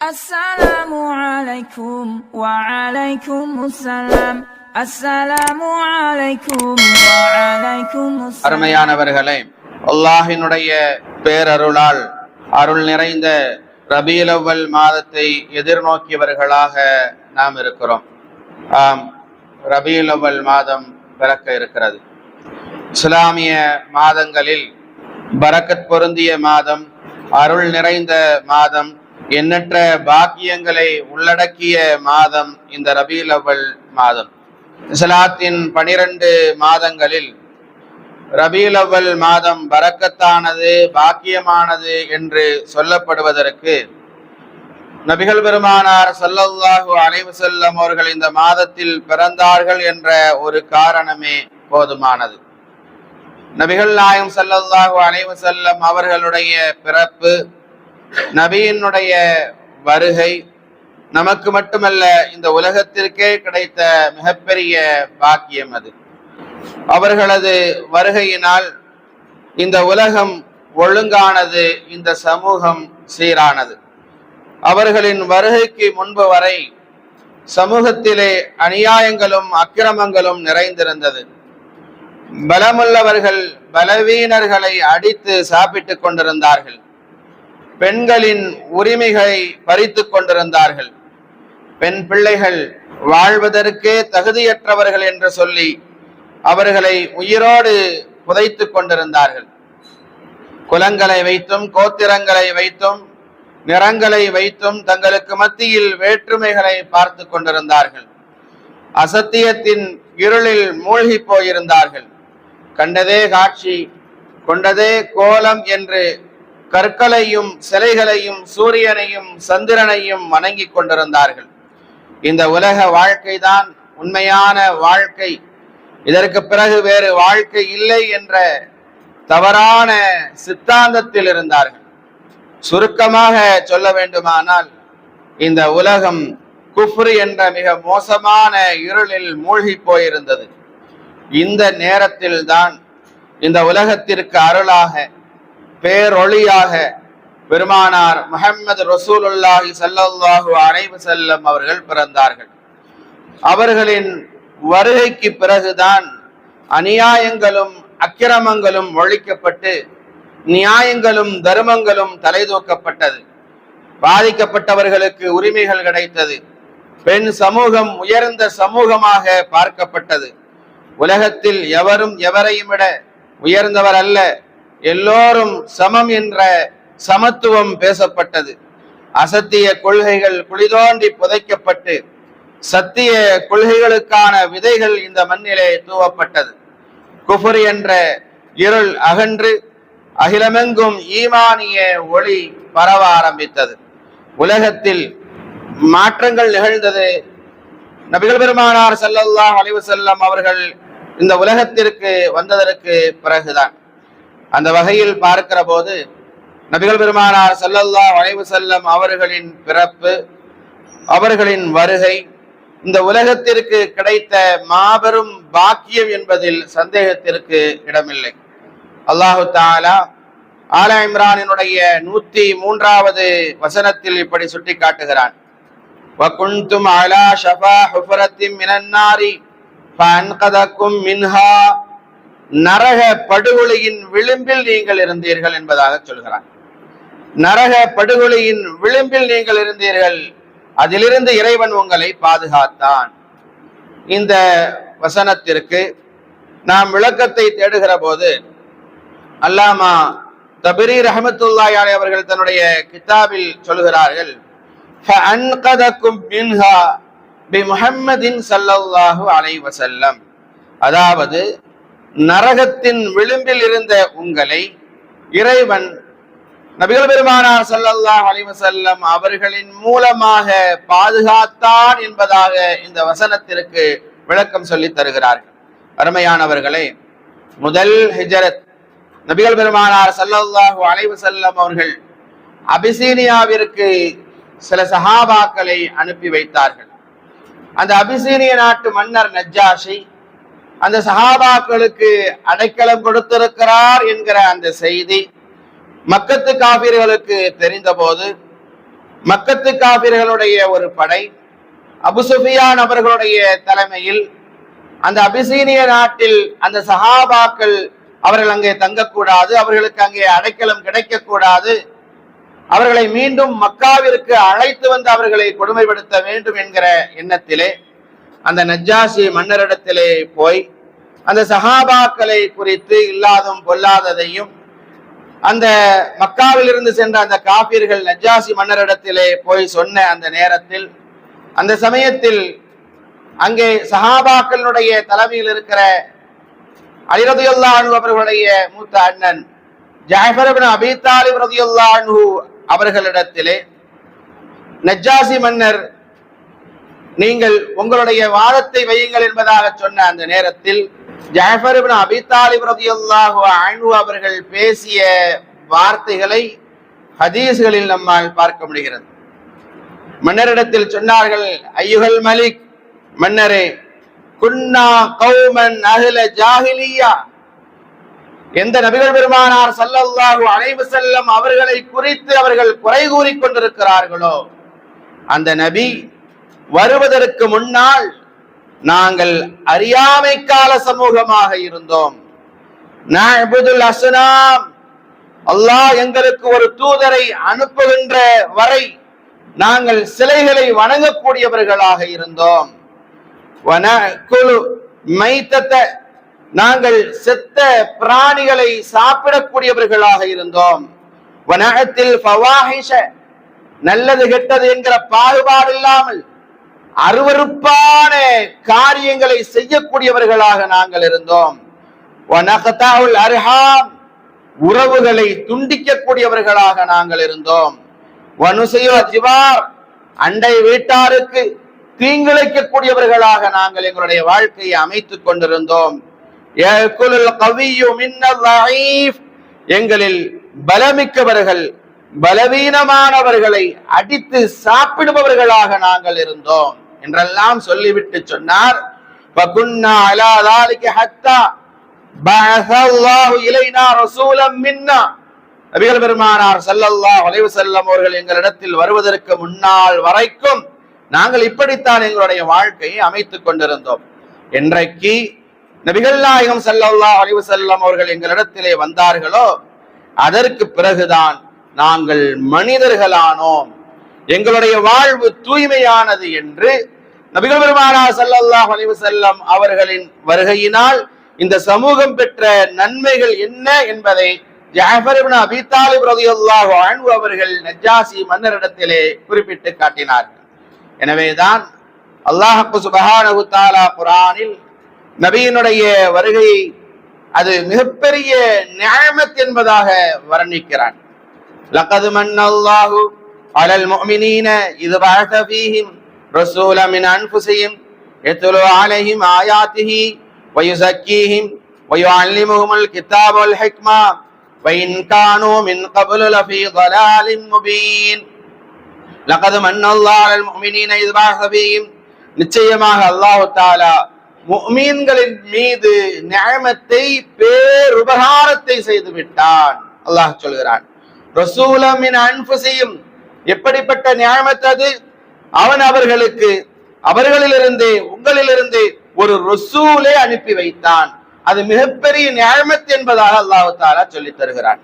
السلام عليكم وعليكم السلام السلام عليكم وعليكم السلام அருமையானவர்களே அல்லாஹினுடைய பேரருளால் அருள் நிறைந்த ரபீலவ்வல் மாதத்தை எதிர்நோக்கியவர்களாக நாம் இருக்கிறோம் ஆம் ரபீலவ்வல் மாதம் பிறக்க இருக்கிறது இஸ்லாமிய மாதங்களில் பரக்கத் பொருந்திய மாதம் அருள் நிறைந்த மாதம் எண்ணற்ற பாக்கியங்களை உள்ளடக்கிய மாதம் இந்த ரபீல் மாதம். இஸ்லாத்தின் பனிரெண்டு மாதங்களில் ரபீல் மாதம் பறக்கத்தானது பாக்கியமானது என்று சொல்லப்படுவதற்கு நபிகள் பெருமானார் சல்லல்லாஹு அலைவு செல்லம் அவர்கள் இந்த மாதத்தில் பிறந்தார்கள் என்ற ஒரு காரணமே போதுமானது. நபிகள் நாயம் சல்லல்லாஹு அலைவு செல்லம் அவர்களுடைய பிறப்பு நபியினுடைய வருகை நமக்கு மட்டுமல்ல இந்த உலகத்திற்கே கிடைத்த மிகப்பெரிய பாக்கியம் அது. அவர்களது வருகையினால் இந்த உலகம் ஒழுங்கானது இந்த சமூகம் சீரானது. அவர்களின் வருகைக்கு முன்பு வரை சமூகத்திலே அநியாயங்களும் அக்கிரமங்களும் நிறைந்திருந்தது. பலமுள்ளவர்கள் பலவீனர்களை அடித்து சாப்பிட்டுக் கொண்டிருந்தார்கள். பெண்களின் உரிமைகளை பறித்து கொண்டிருந்தார்கள். பெண் பிள்ளைகள் வாழ்வதற்கே தகுதியற்றவர்கள் என்று சொல்லி அவர்களை உயிரோடு புதைத்து கொண்டிருந்தார்கள். குலங்களை வைத்தும் கோத்திரங்களை வைத்தும் நிறங்களை வைத்தும் தங்களுக்கு மத்தியில் வேற்றுமைகளை பார்த்து கொண்டிருந்தார்கள். அசத்தியத்தின் இருளில் மூழ்கி போயிருந்தார்கள். கண்டதே காட்சி கொண்டதே கோலம் என்று கற்களையும் சிலைகளையும் சூரியனையும் சந்திரனையும் வணங்கி கொண்டிருந்தார்கள். இந்த உலக வாழ்க்கைதான் உண்மையான வாழ்க்கை. இதற்கு பிறகு வேறு வாழ்க்கை இல்லை என்ற தவறான சித்தாந்தத்தில் இருந்தார்கள். சுருக்கமாக சொல்ல வேண்டுமானால் இந்த உலகம் குஃப்ரு என்ற மிக மோசமான இருளில் மூழ்கி போயிருந்தது. இந்த நேரத்தில் தான் இந்த உலகத்திற்கு அருளாக பேரொழியாக பெருமானார் முகமது ரசூலுல்லாஹி ஸல்லல்லாஹு அனைவு செல்லம் அவர்கள் பிறந்தார்கள். அவர்களின் வருகைக்கு பிறகுதான் அநியாயங்களும் அக்கிரமங்களும் ஒழிக்கப்பட்டு நியாயங்களும் தர்மங்களும் தலைதூக்கப்பட்டது. பாதிக்கப்பட்டவர்களுக்கு உரிமைகள் கிடைத்தது. பெண் சமூகம் உயர்ந்த சமூகமாக பார்க்கப்பட்டது. உலகத்தில் எவரும் எவரையும் விட உயர்ந்தவர் அல்ல எல்லோரும் சமம் என்ற சமத்துவம் பேசப்பட்டது. அசத்திய கொள்கைகள் குளிதோண்டி புதைக்கப்பட்டு சத்திய கொள்கைகளுக்கான விதைகள் இந்த மண்ணிலே தூவப்பட்டது. குஃபர் என்ற இருள் அகன்று அகிலமெங்கும் ஈமானிய ஒளி பரவ ஆரம்பித்தது. உலகத்தில் மாற்றங்கள் நிகழ்ந்தது. நபிகள் பெருமானார் ஸல்லல்லாஹு அலைஹி அவர்கள் இந்த உலகத்திற்கு வந்ததற்கு பிறகுதான். அந்த வகையில் பார்க்கிற போது நபிகள் பெருமானார் ஸல்லல்லாஹு அலைஹி வஸல்லம் அவர்களின் பிறப்பு அவர்களின் வருகை இந்த உலகத்திற்கு கிடைத்த மாபெரும் பாக்கியம் என்பதில் சந்தேகத்திற்கு இடமில்லை அல்லாஹு தாலா ஆல இம்ரானினுடைய நூத்தி மூன்றாவது வசனத்தில் இப்படி சுட்டி காட்டுகிறான் وَكُنْتُمْ عَلَى شَفَا حُفْرَةٍ مِنَ النَّارِ فَأَنْقَذَكُمْ مِنْهَا நரக படுகொலையின் விளிம்பில் நீங்கள் இருந்தீர்கள் என்பதாக சொல்கிறார் நரக படுகொலையின் விளிம்பில் நீங்கள் இருந்தீர்கள். அதிலிருந்து இறைவன் உங்களை பாதுகாத்தான். இந்த வசனத்திற்கு நாம் விளக்கத்தை தேடுகிற போது அல்லாமா தபிரி ரஹமத்துல்லாய் அலை அவர்கள் தன்னுடைய கிதாபில் சொல்கிறார்கள் அதாவது நரகத்தின் விளிம்பில் இருந்த உங்களை இறைவன் நபிகள் பெருமானார் சல்லல்லாஹ் அலிவசல்லம் அவர்களின் மூலமாக பாதுகாத்தான் என்பதாக இந்த வசனத்திற்கு விளக்கம் சொல்லி தருகிறார்கள். அருமையானவர்களே முதல் ஹிஜரத் நபிகள் பெருமானார் சல்லல்லாஹு அலைவசல்லம் அவர்கள் அபிசீனியாவிற்கு சில சஹாபாக்களை அனுப்பி வைத்தார்கள். அந்த அபிசீனிய நாட்டு மன்னர் நஜ்ஜாஷி அந்த சஹாபாக்களுக்கு அடைக்கலம் கொடுத்திருக்கிறார் என்கிற அந்த செய்தி மக்கத்து காபிர்களுக்கு தெரிந்தபோது மக்கத்து காபிர்களுடைய ஒரு படை அபுசுஃபியான் அவர்களுடைய தலைமையில் அந்த அபிசீனிய நாட்டில் அந்த சஹாபாக்கள் அவர்கள் அங்கே தங்கக்கூடாது அவர்களுக்கு அங்கே அடைக்கலம் கிடைக்கக்கூடாது அவர்களை மீண்டும் மக்காவிற்கு அழைத்து வந்து அவர்களை கொடுமைப்படுத்த வேண்டும் என்கிற எண்ணத்திலே அந்த நஜ்ஜாசி மன்னரிடத்திலே போய் அந்த சஹாபாக்களை குறித்து இல்லாதும் பொல்லாததையும் அந்த மக்காவில் இருந்து சென்ற அந்த காப்பீர்கள் நஜ்ஜாசி மன்னரிடத்திலே போய் சொன்ன அந்த நேரத்தில் அந்த சமயத்தில் அங்கே சஹாபாக்களுடைய தலைமையில் இருக்கிற அலிரதியுல்லா அனு அவர்களுடைய மூத்த அண்ணன் ஜாஃபர் இப்னு ரதியுல்லா அன்ஹு அவர்களிடத்திலே நஜ்ஜாசி மன்னர் நீங்கள் உங்களுடைய வாதத்தை வையுங்கள் என்பதாக சொன்ன அந்த நேரத்தில் ஜாஃபர் அபிதாலி அபி ரதியுல்லாஹு அவர்கள் பேசிய வார்த்தைகளை ஹதீஸ்களில் நம்மால் பார்க்க முடிகிறது. மன்னரிடத்தில் சொன்னார்கள் ஐயுகல் மலிக் மன்னரே குன்னா கௌமன் அகில ஜாகிலியா எந்த நபிகள் பெருமானார் சல்லல்லாஹு அனைவு செல்லம் அவர்களை குறித்து அவர்கள் குறை கூறி கொண்டிருக்கிறார்களோ அந்த நபி வருவதற்கு முன்னால் நாங்கள் அறியாமை கால சமூகமாக இருந்தோம். அசனாம் அஸ்னாம் அல்லாஹ் எங்களுக்கு ஒரு தூதரை அனுப்புகின்ற வரை நாங்கள் சிலைகளை வணங்கக்கூடியவர்களாக இருந்தோம். வனகுலு நாங்கள் செத்த பிராணிகளை சாப்பிடக்கூடியவர்களாக இருந்தோம். வனகத்தில் நல்லது கெட்டது என்கிற பாகுபாடு இல்லாமல் அருவருப்பான காரியங்களை செய்யக்கூடியவர்களாக நாங்கள் இருந்தோம். அருஹாம் அர்ஹாம் உறவுகளை துண்டிக்கக்கூடியவர்களாக நாங்கள் இருந்தோம். வனுசையோ அண்டை வீட்டாருக்கு தீங்கிழைக்கக்கூடியவர்களாக நாங்கள் எங்களுடைய வாழ்க்கையை அமைத்துக் கொண்டிருந்தோம். எங்களில் பலமிக்கவர்கள் பலவீனமானவர்களை அடித்து சாப்பிடுபவர்களாக நாங்கள் இருந்தோம். என்றெல்லாம் சொல்லிவிட்டு சொன்னார். நபிகள் பெருமானார் செல்லல்லா வலைவு செல்லம் அவர்கள் எங்களிடத்தில் வருவதற்கு முன்னால் வரைக்கும் நாங்கள் இப்படித்தான் எங்களுடைய வாழ்க்கையை அமைத்துக் கொண்டிருந்தோம். இன்றைக்கு நபிகள் நாயகம் சல்லல்லா வலைவு செல்லம் அவர்கள் எங்களிடத்திலே வந்தார்களோ அதற்கு பிறகுதான் நாங்கள் மனிதர்களானோம். எங்களுடைய வாழ்வு தூய்மையானது என்று நபிகள் பெருமானா சல்லாஹ் அலிவு செல்லம் அவர்களின் வருகையினால் இந்த சமூகம் பெற்ற நன்மைகள் என்ன என்பதை ஜாஃபர் இபின் அபி தாலிப் ரதியுல்லாஹு அன்பு அவர்கள் நஜாசி மன்னரிடத்திலே குறிப்பிட்டு காட்டினார்கள். எனவேதான் அல்லாஹு சுபஹானஹு தாலா குரானில் நபியினுடைய வருகையை அது மிகப்பெரிய நியாயமத் என்பதாக வர்ணிக்கிறான். லக்கது மன் அல்லாஹு على المؤمنين إذ بعث فيهم رسولا من أنفسهم يتلو عليهم آياته ويزكيهم ويعلمهم الكتاب والحكمة وإن كانوا من قبل لفي ضلال مبين لقد من الله على المؤمنين إذ بعث فيهم நிச்சயமாக அல்லாஹு தாலா முஃமின்களின் மீது நியமத்தை பேருபகாரத்தை செய்து விட்டான் அல்லாஹ் சொல்கிறான் ரசூலமின் அன்புசையும் எப்படிப்பட்ட நியாமத் அது அவன் அவர்களுக்கு அவர்களிலிருந்து உங்களிலிருந்து ஒரு ரசூலை அனுப்பி வைத்தான். அது மிகப்பெரிய நியாயமத்து என்பதாக அல்லாஹு தாலா சொல்லி தருகிறான்.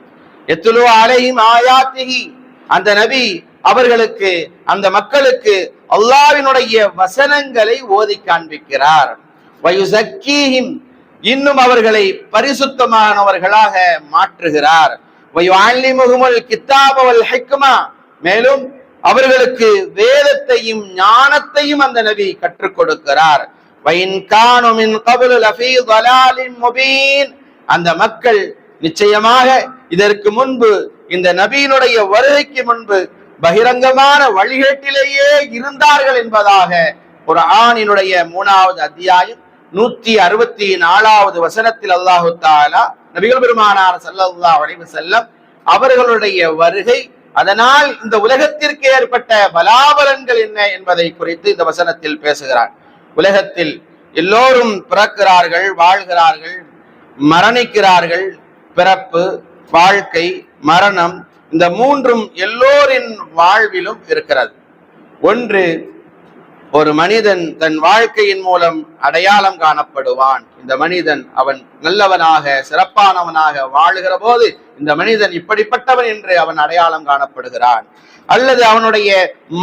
எத்துலோ அலையும் ஆயாத்திகி அந்த நபி அவர்களுக்கு அந்த மக்களுக்கு அல்லாவினுடைய வசனங்களை ஓதி காண்பிக்கிறார். வயுசக்கீஹிம். இன்னும் அவர்களை பரிசுத்தமானவர்களாக மாற்றுகிறார். வயு ஆன்லி முகமல் கித்தாபவல் ஹைக்குமா மேலும் அவர்களுக்கு வேதத்தையும் ஞானத்தையும் அந்த நபி கற்றுக் கொடுக்கிறார். அந்த மக்கள் நிச்சயமாக இதற்கு முன்பு இந்த நபியினுடைய வருகைக்கு முன்பு பகிரங்கமான வழிகேட்டிலேயே இருந்தார்கள் என்பதாக ஒரு ஆணினுடைய மூணாவது அத்தியாயம் நூத்தி அறுபத்தி நாலாவது வசனத்தில் அல்லாஹு தாலா நபிகள் பெருமானார் சல்லல்லா வளைவு செல்லம் அவர்களுடைய வருகை அதனால் இந்த உலகத்திற்கு ஏற்பட்ட பலாபலன்கள் என்ன என்பதை குறித்து இந்த வசனத்தில் பேசுகிறார். உலகத்தில் எல்லோரும் பிறக்கிறார்கள் வாழ்கிறார்கள் மரணிக்கிறார்கள். பிறப்பு வாழ்க்கை மரணம் இந்த மூன்றும் எல்லோரின் வாழ்விலும் இருக்கிறது. ஒன்று ஒரு மனிதன் தன் வாழ்க்கையின் மூலம் அடையாளம் காணப்படுவான். இந்த மனிதன் அவன் நல்லவனாக சிறப்பானவனாக வாழுகிற போது இந்த மனிதன் இப்படிப்பட்டவன் என்று அவன் அடையாளம் காணப்படுகிறான். அல்லது அவனுடைய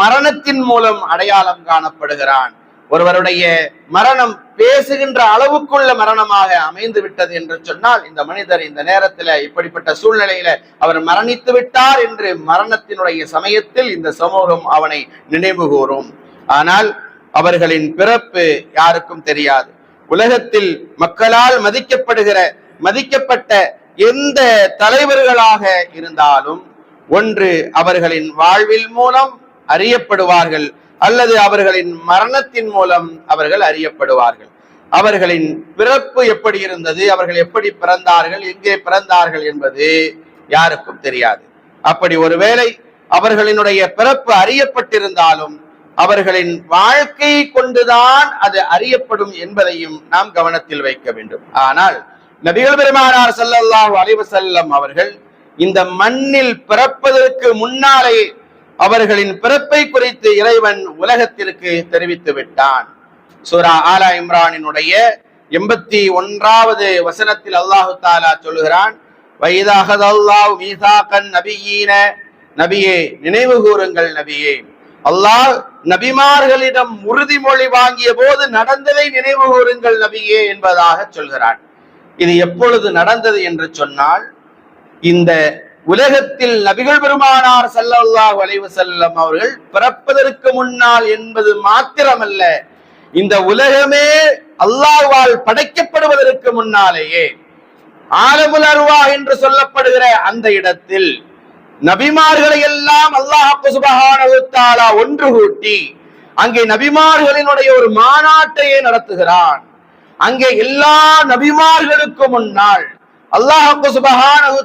மரணத்தின் மூலம் அடையாளம் காணப்படுகிறான். ஒருவருடைய மரணம் பேசுகின்ற அளவுக்குள்ள மரணமாக அமைந்து விட்டது என்று சொன்னால் இந்த மனிதர் இந்த நேரத்துல இப்படிப்பட்ட சூழ்நிலையில அவர் மரணித்து விட்டார் என்று மரணத்தினுடைய சமயத்தில் இந்த சமூகம் அவனை நினைவு கூறும். ஆனால் அவர்களின் பிறப்பு யாருக்கும் தெரியாது. உலகத்தில் மக்களால் மதிக்கப்படுகிற மதிக்கப்பட்ட எந்த தலைவர்களாக இருந்தாலும் ஒன்று அவர்களின் வாழ்வில் மூலம் அறியப்படுவார்கள் அல்லது அவர்களின் மரணத்தின் மூலம் அவர்கள் அறியப்படுவார்கள். அவர்களின் பிறப்பு எப்படி இருந்தது அவர்கள் எப்படி பிறந்தார்கள் எங்கே பிறந்தார்கள் என்பது யாருக்கும் தெரியாது. அப்படி ஒருவேளை அவர்களினுடைய பிறப்பு அறியப்பட்டிருந்தாலும் அவர்களின் வாழ்க்கை கொண்டுதான் அது அறியப்படும் என்பதையும் நாம் கவனத்தில் வைக்க வேண்டும். ஆனால் நபிகள் பெருமானார் ஸல்லல்லாஹு அலைஹி செல்லம் அவர்கள் இந்த மண்ணில் பிறப்பதற்கு முன்னாலே அவர்களின் பிறப்பை குறித்து இறைவன் உலகத்திற்கு தெரிவித்து விட்டான். சூரா ஆலா இம்ரானினுடைய எண்பத்தி ஒன்றாவது வசனத்தில் அல்லாஹு தாலா சொல்லுகிறான் வைதாகதல்லாஹ் மீசாக்கன் நபியீன. நபியே நினைவு கூறுங்கள் நபியே. அல்லாஹ் நபிமார்களிடம் உறுதிமொழி வாங்கிய போது நடந்ததை நினைவு கூறுங்கள் நபியே என்பதாக சொல்கிறான். இது எப்பொழுது நடந்தது என்று சொன்னால் இந்த உலகத்தில் நபிகள் பெருமானார் ஸல்லல்லாஹு வளைவு செல்லம் அவர்கள் பிறப்பதற்கு முன்னால் என்பது மாத்திரமல்ல இந்த உலகமே அல்லாஹ்வால் படைக்கப்படுவதற்கு முன்னாலேயே ஆலமுல் அருவா என்று சொல்லப்படுகிற அந்த இடத்தில் நபிமார்களை எல்லாம் அல்லாஹ் சுபஹானஹு ஒன்று கூட்டி அங்கே நபிமார்களினுடைய ஒரு மாநாட்டையே நடத்துகிறான். அங்கே எல்லா நபிமார்களுக்கும் முன்னால் அல்லாஹ் சுபஹானஹு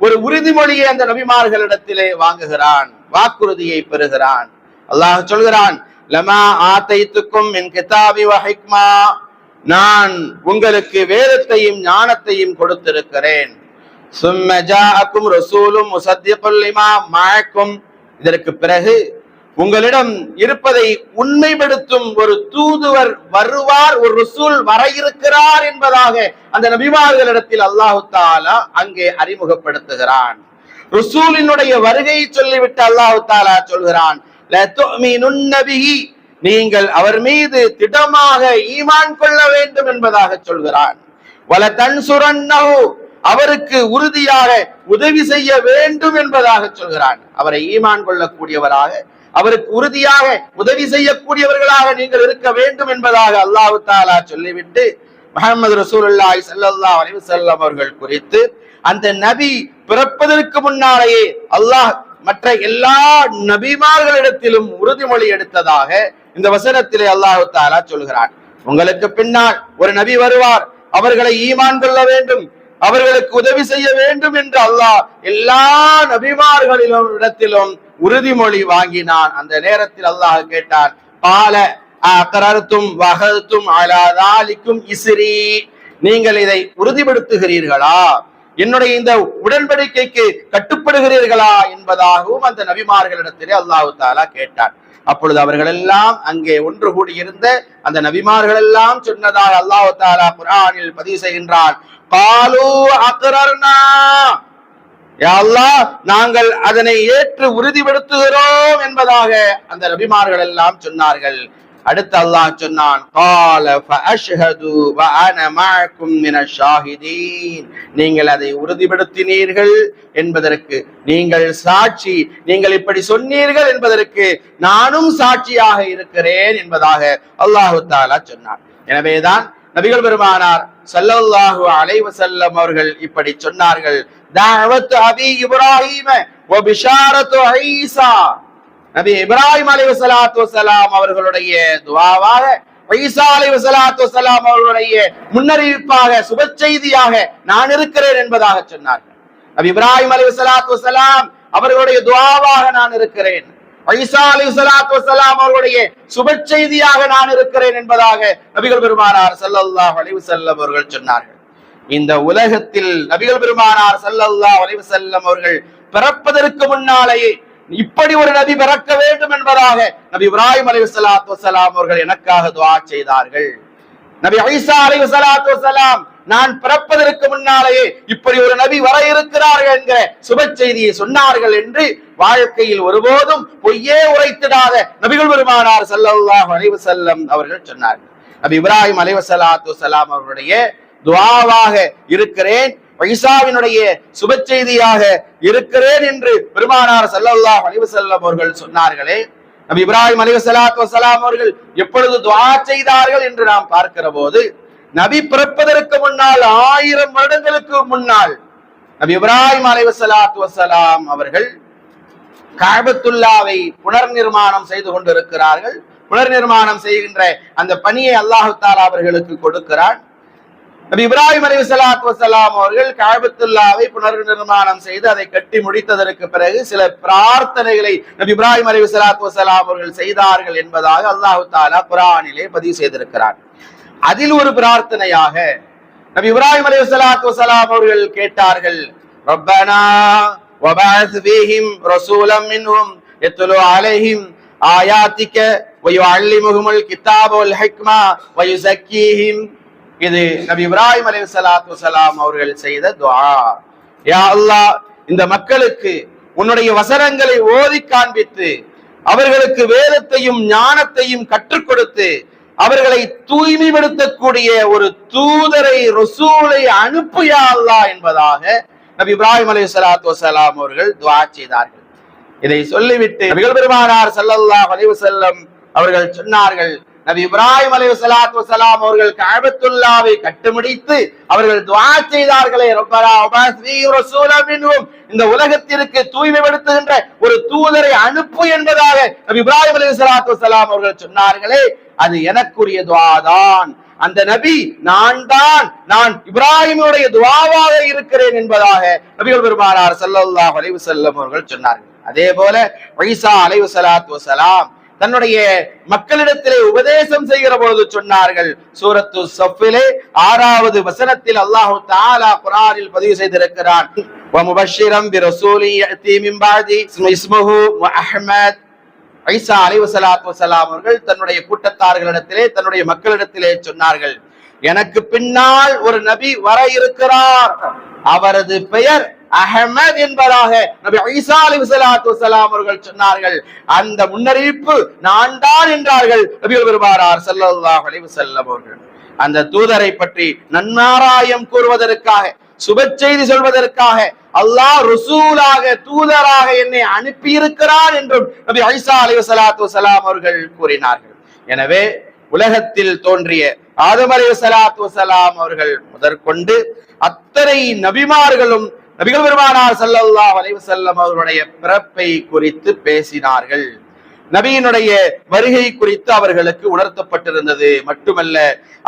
ஒரு உறுதிமொழியை அந்த நபிமார்களிடத்திலே வாங்குகிறான் வாக்குறுதியை பெறுகிறான். அல்லாஹ் சொல்கிறான் லமா ஆத்தைத்துக்கும் என் கிதாபி வஹைக்மா நான் உங்களுக்கு வேதத்தையும் ஞானத்தையும் கொடுத்திருக்கிறேன். சும்ம ஜாஅக்கும் ரசூலும் லிமா மஅக்கும் இதற்கு பிறகு உங்களிடம் இருப்பதை உண்மைப்படுத்தும் ஒரு தூதுவர் வருவார் ஒரு ரசூல் வர இருக்கிறார் என்பதாக அந்த நபிமார்களிடத்தில் அல்லாஹு தாலா அங்கே அறிமுகப்படுத்துகிறான். ருசூலினுடைய வருகையை சொல்லிவிட்டு அல்லாஹு தாலா சொல்கிறான் நீங்கள் அவர் மீது திடமாக ஈமான் கொள்ள வேண்டும் என்பதாக சொல்கிறான். வல அவருக்கு உறுதியாக உதவி செய்ய வேண்டும் என்பதாக சொல்கிறான். அவரை ஈமான் கொள்ளக்கூடியவராக அவருக்கு உறுதியாக உதவி செய்யக்கூடியவர்களாக நீங்கள் இருக்க வேண்டும் என்பதாக அல்லாஹு தாலா சொல்லிவிட்டு முகமது ரசூலுல்லாஹி ஸல்லல்லாஹு அலைஹி வஸல்லம் அவர்கள் குறித்து அந்த நபி பிறப்பதற்கு முன்னாலேயே அல்லாஹ் மற்ற எல்லா நபிமார்களிடத்திலும் உறுதிமொழி எடுத்ததாக இந்த வசனத்திலே அல்லாஹு தாலா சொல்கிறான். உங்களுக்கு பின்னால் ஒரு நபி வருவார் அவர்களை ஈமான் கொள்ள வேண்டும் அவர்களுக்கு உதவி செய்ய வேண்டும் என்று அல்லாஹ் எல்லா நபிமார்களிலும் இடத்திலும் உறுதிமொழி வாங்கினான். அந்த நேரத்தில் அல்லாஹ் கேட்டான் பால அகரத்தும் வகத்தும் அலாதாலிக்கும் இசிறி நீங்கள் இதை உறுதிப்படுத்துகிறீர்களா? என்னுடைய இந்த உடன்படிக்கைக்கு கட்டுப்படுகிறீர்களா என்பதாகவும் அந்த நபிமார்களிடத்திலே அல்லாஹு தாலா கேட்டான். அப்பொழுது அவர்கள் எல்லாம் அங்கே ஒன்று கூடியிருந்த அந்த நபிமார்கள் எல்லாம் சொன்னதால் அல்லாஹு தாலா குரானில் பதிவு செய்கின்றான். காலு அக்ரர்னா யாழ்லா நாங்கள் அதனை ஏற்று உறுதிப்படுத்துகிறோம் என்பதாக அந்த ரபிமார்கள் எல்லாம் சொன்னார்கள். அடுத்து அல்லாஹ் சொன்னான் கால ஃபஅஷ்ஹது வ ஷாஹிதீன். நீங்கள் அதை உறுதிப்படுத்தினீர்கள் என்பதற்கு நீங்கள் சாட்சி நீங்கள் இப்படி சொன்னீர்கள் என்பதற்கு நானும் சாட்சியாக இருக்கிறேன் என்பதாக அல்லாஹு தஆலா சொன்னார் எனவேதான் நபிகள் பெருமானார் ஸல்லல்லாஹு அலைஹி வஸல்லம் அவர்கள் இப்படி சொன்னார்கள். தஅவத்து அபி இப்ராஹீம வ பிஷாரத்து ஈசா. நபி இப்ராஹிம் அலைஹி ஸலாத்து வஸலாம் அவர்களுடைய துஆவாக ஈசா அலைஹி ஸலாத்து வஸலாம் அவர்களுடைய முன்னறிவிப்பாக சுப செய்தியாக நான் இருக்கிறேன் என்பதாக சொன்னார்கள். நபி இப்ராஹிம் அலைஹி ஸலாத்து வஸலாம் அவர்களுடைய துஆவாக நான் இருக்கிறேன். அவர்களுடைய சுப செய்தியாக நான் இருக்கிறேன் என்பதாக நபிகள் பெருமானார் செல்லல்லா வளைவு செல்லம் அவர்கள் சொன்னார்கள். இந்த உலகத்தில் நபிகள் பெருமானார் செல்லல்லா வளைவு செல்லம் அவர்கள் பிறப்பதற்கு முன்னாலேயே இப்படி ஒரு நபி பிறக்க வேண்டும் என்பதாக நபி இப்ராஹிம் அலி ஸலாத்து வஸலாம் அவர்கள் எனக்காக துவா செய்தார்கள். நபி ஐசா அலி ஸலாத்து வஸலாம் நான் பிறப்பதற்கு முன்னாலேயே இப்படி ஒரு நபி வர இருக்கிறார்கள் என்கிற சுப செய்தியை சொன்னார்கள் என்று வாழ்க்கையில் ஒருபோதும் பொய்யே உரைத்திடாத நபிகள் பெருமானார் ஸல்லல்லாஹு அலைஹி வஸல்லம் அவர்கள் சொன்னார்கள் நபி இப்ராஹிம் அலைஹி ஸலாத்து வஸலாம் அவருடைய துவாவாக இருக்கிறேன் பைசாவினுடைய சுப செய்தியாக இருக்கிறேன் என்று பெருமானார் ஸல்லல்லாஹு அலைஹி வஸல்லம் அவர்கள் சொன்னார்களே. நபி இப்ராஹிம் அலைஹி ஸலாத்து வஸலாம் அவர்கள் எப்பொழுது துவா செய்தார்கள் என்று நாம் பார்க்கிற போது நபி பிறப்பதற்கு முன்னால் ஆயிரம் வருடங்களுக்கு முன்னால் நபி இப்ராஹிம் அலைஹி வசலாம் அவர்கள் காபத்துல்லாவை புனர் நிர்மாணம் செய்து கொண்டிருக்கிறார்கள். புனர் நிர்மாணம் செய்கின்ற அந்த பணியை அல்லாஹு தாலா அவர்களுக்கு கொடுக்கிறான். நபி இப்ராஹிம் அலி சலாத்து வசலாம் அவர்கள் காபத்துல்லாவை புனர் நிர்மாணம் செய்து அதை கட்டி முடித்ததற்கு பிறகு சில பிரார்த்தனைகளை நபி இப்ராஹிம் அலி சலாத்து வசலாம் அவர்கள் செய்தார்கள் என்பதாக அல்லாஹு தாலா குரானிலே பதிவு செய்திருக்கிறார் அதில் ஒரு பிரார்த்தனையாக நபி இப்ராஹிம் அலி சலாத்து வசலாம் அவர்கள் கேட்டார்கள் ரப்பனா وبعث فيهم رسولا منهم يتلو عليهم آياتك ويعلمهم الكتاب والحكمة ويزكيهم இது நபி இப்ராஹிம் அலைஹி ஸலாத்து வஸலாம் அவர்கள் செய்த துஆ யா அல்லாஹ் இந்த மக்களுக்கு உன்னுடைய வசனங்களை ஓதி காண்பித்து அவர்களுக்கு வேதத்தையும் ஞானத்தையும் கற்றுக் கொடுத்து அவர்களை தூய்மைப்படுத்தக்கூடிய ஒரு தூதரை ரசூலை அனுப்பு யா அல்லாஹ் என்பதாக நபி இப்ராஹிம் அலி சலாத்து வசலாம் அவர்கள் துவா செய்தார்கள். இதை சொல்லிவிட்டு நபிகள் பெருமானார் ஸல்லல்லாஹு அலைஹி வஸல்லம் அவர்கள் சொன்னார்கள் நபி இப்ராஹிம் அலி சலாத்து வசலாம் அவர்கள் கஅபத்துல்லாவை கட்டுமுடித்து அவர்கள் துவா செய்தார்களே ரப்பனா இந்த உலகத்திற்கு தூய்மைப்படுத்துகின்ற ஒரு தூதரை அனுப்பு என்பதாக நபி இப்ராஹிம் அலி சலாத்து வசலாம் அவர்கள் சொன்னார்களே அது எனக்குரிய துஆ தான் அந்த நபி நான் தான் நான் இப்ராஹிமுடைய துவாவாக இருக்கிறேன் என்பதாக நபிகள் பெருமானார் ஸல்லல்லாஹு அலைஹி வஸல்லம் அவர்கள் சொன்னார்கள் அதே போல ஈசா அலைஹி ஸலாத்து வஸலாம் தன்னுடைய மக்களிடத்திலே உபதேசம் செய்கிற பொழுது சொன்னார்கள் சூரத்து சஃபிலே ஆறாவது வசனத்தில் அல்லாஹு தஆலா குர்ஆனில் பதிவு செய்திருக்கிறான் ومبشرا برسول يأتي من بعدي اسمه அஹ்மத் ஐசா அலைவசலாத் வசலாம் அவர்கள் தன்னுடைய கூட்டத்தார்களிடத்திலே தன்னுடைய மக்களிடத்திலே சொன்னார்கள் எனக்கு பின்னால் ஒரு நபி வர இருக்கிறார். அவரது பெயர் அஹமத் என்பதாக நபி ஈசா அலைஹிஸ்ஸலாத்து வசலாம் அவர்கள் சொன்னார்கள். அந்த முன்னறிவிப்பு நான் தான் என்றார்கள் நபி பெருமாறார் ஸல்லல்லாஹு அலைவசல்லம் அவர்கள். அந்த தூதரை பற்றி நன்னாராயம் கூறுவதற்காக சுப செய்தி சொல்வதற்காக அல்லாஹ் ருசூலாக தூதராக என்னை அனுப்பி இருக்கிறார் என்றும் நபி ஐசா அலி ஸலாத்து வசலாம் அவர்கள் கூறினார்கள். எனவே உலகத்தில் தோன்றிய ஆதம் அலி ஸலாத்து வசலாம் அவர்கள் முதற்கொண்டு அத்தனை நபிமார்களும் நபிகள் பெருமானார் ஸல்லல்லாஹு அலைவசல்லம் அவர்களுடைய பிறப்பை குறித்து பேசினார்கள். நபியினுடைய வருகை குறித்து அவர்களுக்கு உணர்த்தப்பட்டிருந்தது. மட்டுமல்ல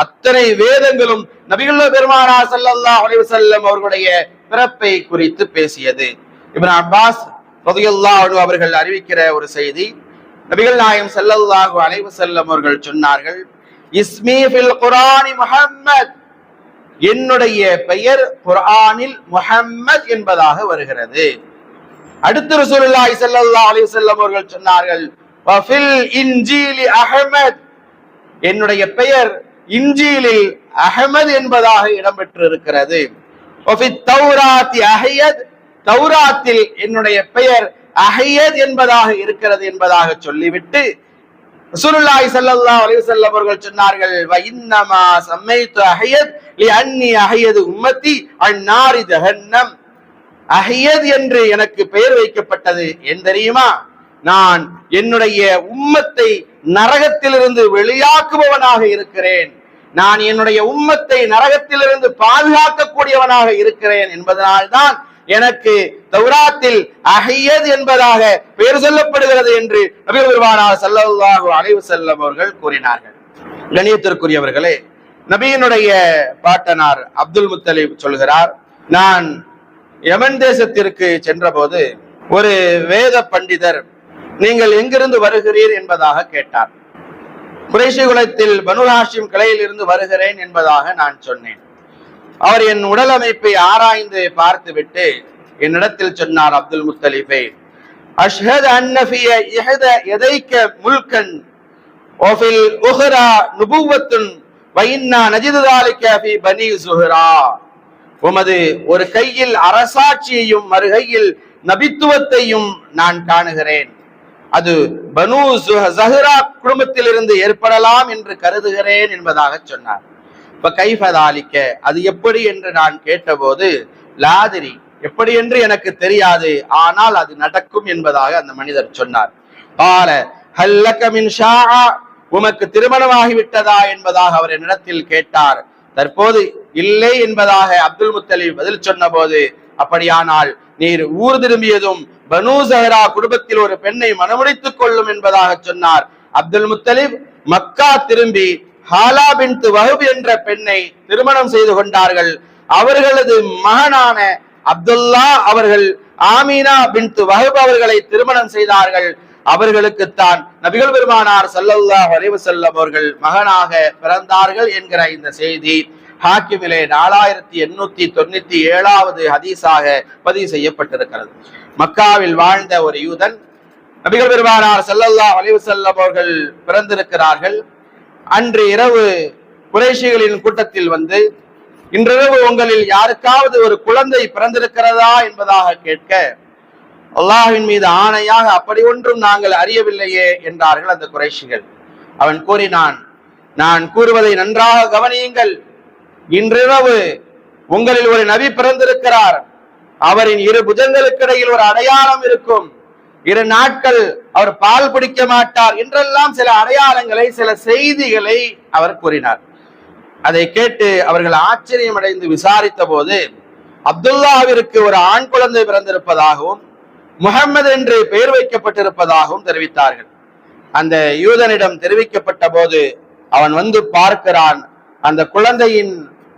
அத்தனை வேதங்களும் நபிகள் பெருமானா சல்லல்லா அலைஹி செல்லம் அவர்களுடைய பிறப்பை குறித்து பேசியது. இப்னு அப்பாஸ் ரலியல்லாஹு அவர்கள் அறிவிக்கிற ஒரு செய்தி நபிகள் நாயம் செல்லல்லாஹு அலைவு செல்லம் அவர்கள் சொன்னார்கள் இஸ்மி ஃபில் குர்ஆனி முஹம்மத். என்னுடைய பெயர் குரானில் முஹம்மத் என்பதாக வருகிறது. அடுத்து ரசூலுல்லாஹி ஸல்லல்லாஹு அலைஹி வஸல்லம் அவர்கள் சொன்னார்கள் அஹ்மத். என்னுடைய பெயர் இன்ஜீலில் அகமது என்பதாக இடம்பெற்றிருக்கிறது. வஃபித் தௌராத்தி அஹ்யத். தௌராத்தில் என்னுடைய பெயர் அஹ்யத் என்பதாக இருக்கிறது என்பதாக சொல்லிவிட்டு ரசூலுல்லாஹி ஸல்லல்லாஹு அலைஹி வஸல்லம் அவர்கள் சொன்னார்கள் வ இன்னமா சம்மைத்து அஹ்யத் லி அன்னி அஹ்யது உம்மத்தி அன்னாரி ஜஹன்னம். அஹியத் என்று எனக்கு பெயர் வைக்கப்பட்டது. என் தெரியுமா? நான் என்னுடைய உம்மத்தை நரகத்திலிருந்து வெளியாக்குபவனாக இருக்கிறேன். நான் என்னுடைய உம்மத்தை நரகத்திலிருந்து பாதுகாக்கக்கூடியவனாக இருக்கிறேன் என்பதனால்தான் எனக்கு தௌராத்தில் அஹியத் என்பதாக பெயர் சொல்லப்படுகிறது என்று நபி பெருமானார் ஸல்லல்லாஹு அலைஹி வஸல்லம் அவர்கள் கூறினார்கள். கணியத்திற்குரியவர்களே நபியினுடைய பாட்டனார் அப்துல் முத்தலிப் சொல்கிறார் நான் யமன் தேசத்திற்கு சென்றபோது ஒரு வேத பண்டிதர் நீங்கள் எங்கிருந்து வருகிறீர் என்பதாக கேட்டார். குறைசி குலத்தில் பனுஹாஷிம் கிளையில் இருந்து வருகிறேன் என்பதாக நான் சொன்னேன். அவர் என் உடல் அமைப்பை ஆராய்ந்து பார்த்துவிட்டு என்னிடத்தில் சொன்னார் அப்துல் முத்தலிஃபே அஷ்ஹத் அன்னஃபிய இஹத எதைக்க முல்கன் ஒஃபில் உஹரா நுபுவத்துன் வைன்னா நஜிதுதாலிக்க ஃபி பனி சுஹரா. உமது ஒரு கையில் அரசாட்சியையும் மறுகையில் நபித்துவத்தையும் நான் காணுகிறேன். அது பனு ஜஹ்ரா குடும்பத்திலிருந்து ஏற்படலாம் என்று கருதுகிறேன் என்பதாக சொன்னார். இப்ப கைஃபதாலிக்க அது எப்படி என்று நான் கேட்டபோது லாதிரி எப்படி என்று எனக்கு தெரியாது ஆனால் அது நடக்கும் என்பதாக அந்த மனிதர் சொன்னார். பால ஹல்லக மின் உமக்கு திருமணமாகி விட்டதா என்பதாக அவர் என்னிடத்தில் கேட்டார். தற்போது இல்லை என்பதாக அப்துல் முத்தலீப் பதில் சொன்னபோது அப்படியானால் நீர் ஊர் திரும்பியதும் பனு குடும்பத்தில் ஒரு பெண்ணை மனமுடித்துக் கொள்ளும் என்பதாக சொன்னார். அப்துல் முத்தலிப் மக்கா திரும்பி ஹாலா பின் வஹப் என்ற பெண்ணை திருமணம் செய்து கொண்டார்கள். அவர்களது மகனான அப்துல்லா அவர்கள் ஆமீனா பின் வஹப் அவர்களை திருமணம் செய்தார்கள். அவர்களுக்குத்தான் நபிகள் பெருமானார் ஸல்லல்லாஹு வரைவு செல்லம் அவர்கள் மகனாக பிறந்தார்கள் என்கிற இந்த செய்தி. ஹாக்கிமிலே நாலாயிரத்தி எண்ணூத்தி தொண்ணூத்தி ஏழாவது ஹதீஸாக பதிவு செய்யப்பட்டிருக்கிறது. மக்காவில் வாழ்ந்த ஒரு யூதன் நபிகள் பெருமானார் செல்லல்லா வலிவு செல்லவர்கள் அவர்கள் பிறந்திருக்கிறார்கள். அன்று இரவு குறைஷிகளின் கூட்டத்தில் வந்து இன்றிரவு உங்களில் யாருக்காவது ஒரு குழந்தை பிறந்திருக்கிறதா என்பதாக கேட்க அல்லாஹின் மீது ஆணையாக அப்படி ஒன்றும் நாங்கள் அறியவில்லையே என்றார்கள் அந்த குறைஷிகள். அவன் கூறினான் நான் கூறுவதை நன்றாக கவனியுங்கள். இன்றிரவு உங்களில் ஒரு நபி பிறந்திருக்கிறார். அவரின் இரு புஜங்களுக்கிடையில் ஒரு அடையாளம் இருக்கும். இரு நாட்கள் அவர் பால் குடிக்க மாட்டார் என்றெல்லாம் சில அடையாளங்களை சில செய்திகளை அவர் கூறினார். அதை கேட்டு அவர்கள் ஆச்சரியம் அடைந்து விசாரித்த போது அப்துல்லாவிற்கு ஒரு ஆண் குழந்தை பிறந்திருப்பதாகவும் முகமது என்று பெயர் வைக்கப்பட்டிருப்பதாகவும் தெரிவித்தார்கள். அந்த யூதனிடம் தெரிவிக்கப்பட்ட போது அவன் வந்து பார்க்கிறான். அந்த குழந்தையின்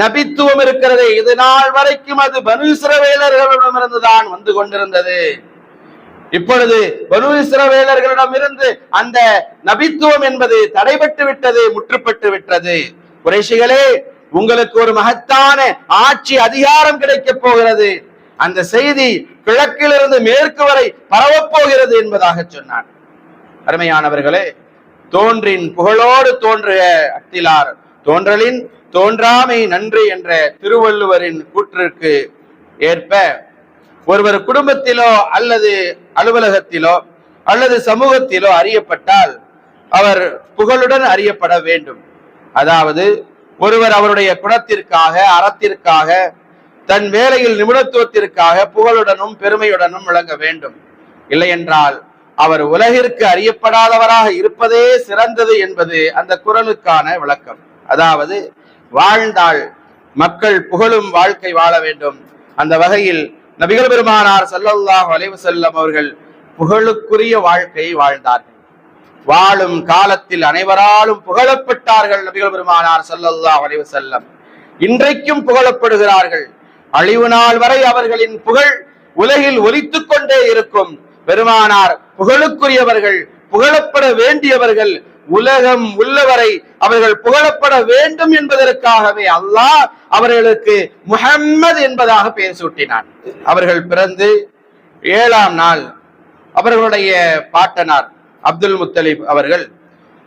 நபித்துவம் இருக்கிறது. இது நாள் வரைக்கும் அது பனு இஸ்ரவேலர்களிடமிருந்து தான் வந்து கொண்டிருந்தது. இப்பொழுது பனு இஸ்ரவேலர்களிடம் இருந்து அந்த நபித்துவம் என்பது தடைபட்டு விட்டது முற்றுப்பட்டு விட்டது. குறைசிகளே உங்களுக்கு ஒரு மகத்தான ஆட்சி அதிகாரம் கிடைக்கப் போகிறது. அந்த செய்தி கிழக்கிலிருந்து மேற்கு வரை பரவப் போகிறது என்பதாக சொன்னான். அருமையானவர்களே தோன்றின் புகழோடு தோன்றிய அத்திலார் தோன்றலின் தோன்றாமை நன்று என்ற திருவள்ளுவரின் கூற்றிற்கு ஏற்ப ஒருவர் குடும்பத்திலோ அல்லது அலுவலகத்திலோ அல்லது சமூகத்திலோ அறியப்பட்டால் அவர் புகழுடன் அறியப்பட வேண்டும். அதாவது ஒருவர் அவருடைய குணத்திற்காக அறத்திற்காக தன் வேலையில் நிபுணத்துவத்திற்காக புகழுடனும் பெருமையுடனும் விளங்க வேண்டும். இல்லையென்றால் அவர் உலகிற்கு அறியப்படாதவராக இருப்பதே சிறந்தது என்பது அந்த குரலுக்கான விளக்கம். அதாவது வாழ்ந்தால் மக்கள் புகழும் வாழ்க்கை வாழ வேண்டும். அந்த வகையில் நபிகள் பெருமானார் சல்லல்லாஹ் வளைவு செல்லம் அவர்கள் புகழுக்குரிய வாழ்க்கையை வாழ்ந்தார்கள். வாழும் காலத்தில் அனைவராலும் புகழப்பட்டார்கள் நபிகள் பெருமானார் சல்லல்லாஹ் வளைவு செல்லம் இன்றைக்கும் புகழப்படுகிறார்கள். அழிவு நாள் வரை அவர்களின் புகழ் உலகில் ஒலித்துக் கொண்டே இருக்கும். பெருமானார் புகழுக்குரியவர்கள் புகழப்பட வேண்டியவர்கள் உலகம் உள்ளவரை அவர்கள் புகழப்பட வேண்டும் என்பதற்காகவே அல்லாஹ் அவர்களுக்கு முஹம்மது என்பதாக பெயர் சூட்டினான். அவர்கள் பிறந்து ஏழாம் நாள் அவர்களுடைய பாட்டனார் அப்துல் முத்தலிப் அவர்கள்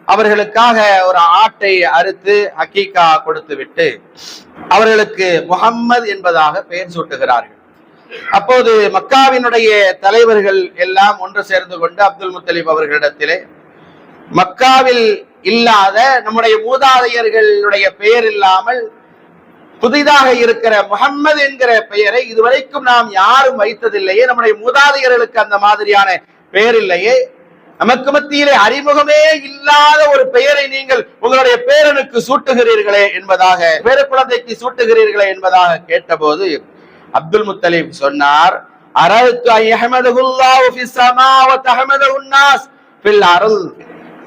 அவர்களுக்காக ஒரு ஆட்டை அறுத்து ஹக்கீகா கொடுத்து விட்டு அவர்களுக்கு முகம்மது என்பதாக பெயர் சூட்டுகிறார்கள். அப்போது மக்காவினுடைய தலைவர்கள் எல்லாம் ஒன்று சேர்ந்து கொண்டு அப்துல் முத்தலிப் அவர்களிடத்திலே மக்காவில் இல்லாத நம்முடைய மூதாதையர்களுடைய பெயர் இல்லாமல் புதிதாக இருக்கிற முகம்மது என்கிற பெயரை இதுவரைக்கும் நாம் யாரும் வைத்ததில்லையே. நம்முடைய மூதாதையர்களுக்கு அந்த மாதிரியான பெயர் இல்லையே. நமக்கு மத்தியிலே அறிமுகமே இல்லாத ஒரு பெயரை நீங்கள் உங்களுடைய பேரனுக்கு சூட்டுகிறீர்களே என்பதாக பேர குழந்தைக்கு சூட்டுகிறீர்களே என்பதாக கேட்டபோது அப்துல் முத்தலீப் சொன்னார் அரவுக்கு அஹமதுல்லாஹு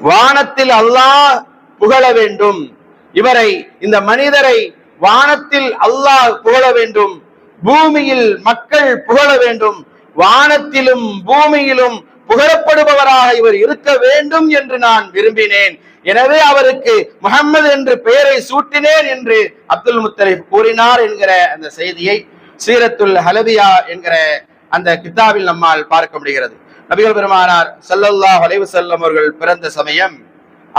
வானத்தில் அல்லாஹ் புகழ வேண்டும். இவரை இந்த மனிதரை வானத்தில் அல்லாஹ் புகழ வேண்டும். பூமியில் மக்கள் புகழ வேண்டும். வானத்திலும் பூமியிலும் புகழப்படுபவராக இவர் இருக்க வேண்டும் என்று நான் விரும்பினேன். எனவே அவருக்கு முகம்மது என்று பெயரை சூட்டினேன் என்று அப்துல் முத்தலிப் கூறினார் என்கிற அந்த செய்தியை சீரத்துல் ஹலபியா என்கிற அந்த கித்தாவில் நம்மால் பார்க்க முடிகிறது. நபிகள் பெருமானார் சல்லல்லா அலைஹி செல்லம் அவர்கள் பிறந்த சமயம்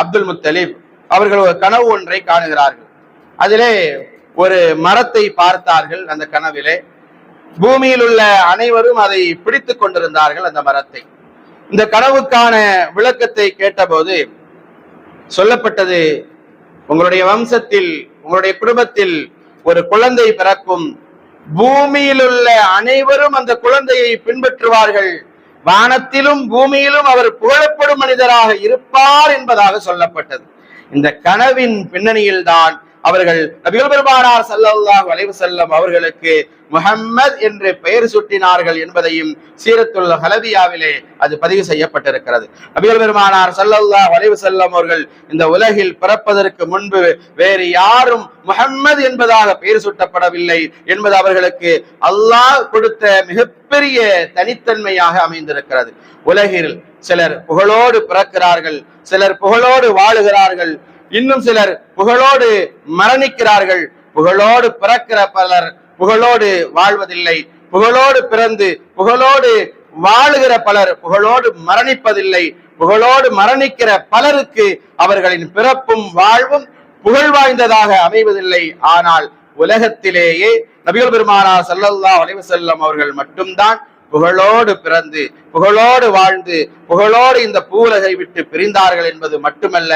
அப்துல் முத்தலிப் அவர்கள் ஒரு கனவு ஒன்றை காணுகிறார்கள். அதிலே ஒரு மரத்தை பார்த்தார்கள் அந்த கனவிலே. பூமியில் உள்ள அனைவரும் அதை பிடித்து கொண்டிருந்தார்கள் அந்த மரத்தை. இந்த கனவுக்கான விளக்கத்தை கேட்டபோது சொல்லப்பட்டது உங்களுடைய வம்சத்தில் உங்களுடைய குடும்பத்தில் ஒரு குழந்தை பிறக்கும். பூமியில் உள்ள அனைவரும் அந்த குழந்தையை பின்பற்றுவார்கள். வானத்திலும் பூமியிலும் அவர் புகழப்படும் மனிதராக இருப்பார் என்பதாக சொல்லப்பட்டது. இந்த கனவின் பின்னணியில் தான் அவர்கள் நபிகள் பெருமானார் ஸல்லல்லாஹு வளைவு செல்லம் அவர்களுக்கு முகம்மது என்று பெயர் சூட்டினார்கள் என்பதையும் சீரத்துள்ள ஹலபியாவிலே அது பதிவு செய்யப்பட்டிருக்கிறது. நபிகள் பெருமானார் ஸல்லல்லாஹு வளைவு செல்லம் அவர்கள் இந்த உலகில் பிறப்பதற்கு முன்பு வேறு யாரும் முகம்மது என்பதாக பெயர் சூட்டப்படவில்லை என்பது அவர்களுக்கு அல்லாஹ் கொடுத்த மிகப்பெரிய தனித்தன்மையாக அமைந்திருக்கிறது. உலகில் சிலர் புகழோடு பிறக்கிறார்கள் சிலர் புகழோடு வாழுகிறார்கள் இன்னும் சிலர் புகழோடு மரணிக்கிறார்கள். புகழோடு பிறக்கிற பலர் புகழோடு வாழ்வதில்லை. புகழோடு பிறந்து புகழோடு வாழுகிற பலர் புகழோடு மரணிப்பதில்லை. புகழோடு மரணிக்கிற பலருக்கு அவர்களின் பிறப்பும் வாழ்வும் புகழ் வாய்ந்ததாக அமைவதில்லை. ஆனால் உலகத்திலேயே நபிகள் பெருமானா ஸல்லல்லாஹு அலைஹி அவர்கள் மட்டும்தான் புகழோடு பிறந்து புகழோடு வாழ்ந்து புகழோடு இந்த பூலகை விட்டு பிரிந்தார்கள் என்பது மட்டுமல்ல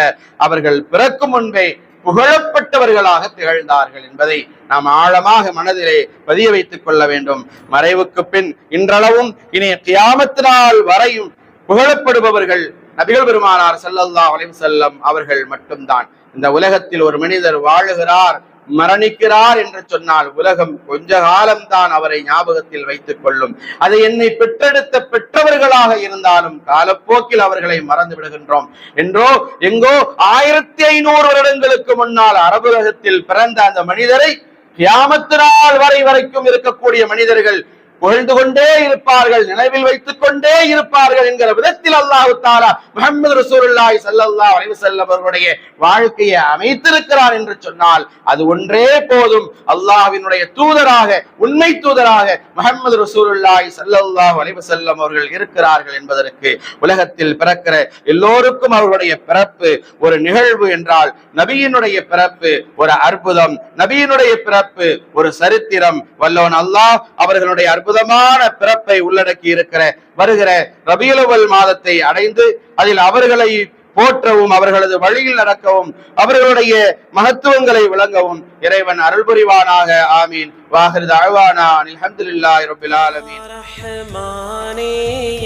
அவர்கள் பிறக்கும் முன்பே புகழப்பட்டவர்களாக திகழ்ந்தார்கள் என்பதை நாம் ஆழமாக மனதிலே பதிய வைத்துக் கொள்ள வேண்டும். மறைவுக்கு பின் இன்றளவும் இனி கியாமத்தினால் வரையும் புகழப்படுபவர்கள் நபிகள் பெருமானார் ஸல்லல்லாஹு அலைஹி செல்லம் அவர்கள் மட்டும்தான். இந்த உலகத்தில் ஒரு மனிதர் வாழுகிறார் மரணிக்கிறார் என்று சொன்னால் உலகம் கொஞ்ச காலம்தான் அவரை ஞாபகத்தில் வைத்துக் கொள்ளும். அது என்னை பெற்றெடுத்த பெற்றவர்களாக இருந்தாலும் காலப்போக்கில் அவர்களை மறந்து விடுகின்றோம். என்றோ எங்கோ ஆயிரத்தி ஐநூறு வருடங்களுக்கு முன்னால் அரபுலகத்தில் பிறந்த அந்த மனிதரை கியாமத்து நாள் வரை வரைக்கும் இருக்கக்கூடிய மனிதர்கள் புகழ்ந்து கொண்டே இருப்பார்கள் நினைவில் வைத்துக் கொண்டே இருப்பார்கள் என்கிற விதத்தில் அல்லாஹு தாரா முகமது ரசூலுல்லாஹி சல்லல்லா அலைஹி செல்லவர்களுடைய வாழ்க்கையை அமைத்திருக்கிறார் என்று சொன்னால் அது ஒன்றே போதும். அல்லாஹினுடைய தூதராக உண்மை தூதராக முகமது ரசூலுல்லாஹி சல்லல்லா அலைஹி செல்லம் அவர்கள் இருக்கிறார்கள் என்பதற்கு உலகத்தில் பிறக்கிற எல்லோருக்கும் அவர்களுடைய பிறப்பு ஒரு நிகழ்வு என்றால் நபியினுடைய பிறப்பு ஒரு அற்புதம் நபியினுடைய பிறப்பு ஒரு சரித்திரம். வல்லவன் அல்லாஹ் அவர்களுடைய அற்புதமான பிறப்பை உள்ளடக்கி இருக்கிற வருகிற ரபியுலவல் மாதத்தை அடைந்து அதில் அவர்களை போற்றவும் அவர்களது வழியில் நடக்கவும் அவர்களுடைய மகத்துவங்களை விளங்கவும் இறைவன் அருள் புரிவானாக ஆமீன் வாகிருது அழ்வானா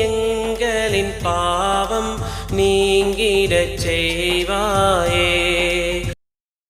எங்களின் பாவம் நீங்கிட செய்வாயே.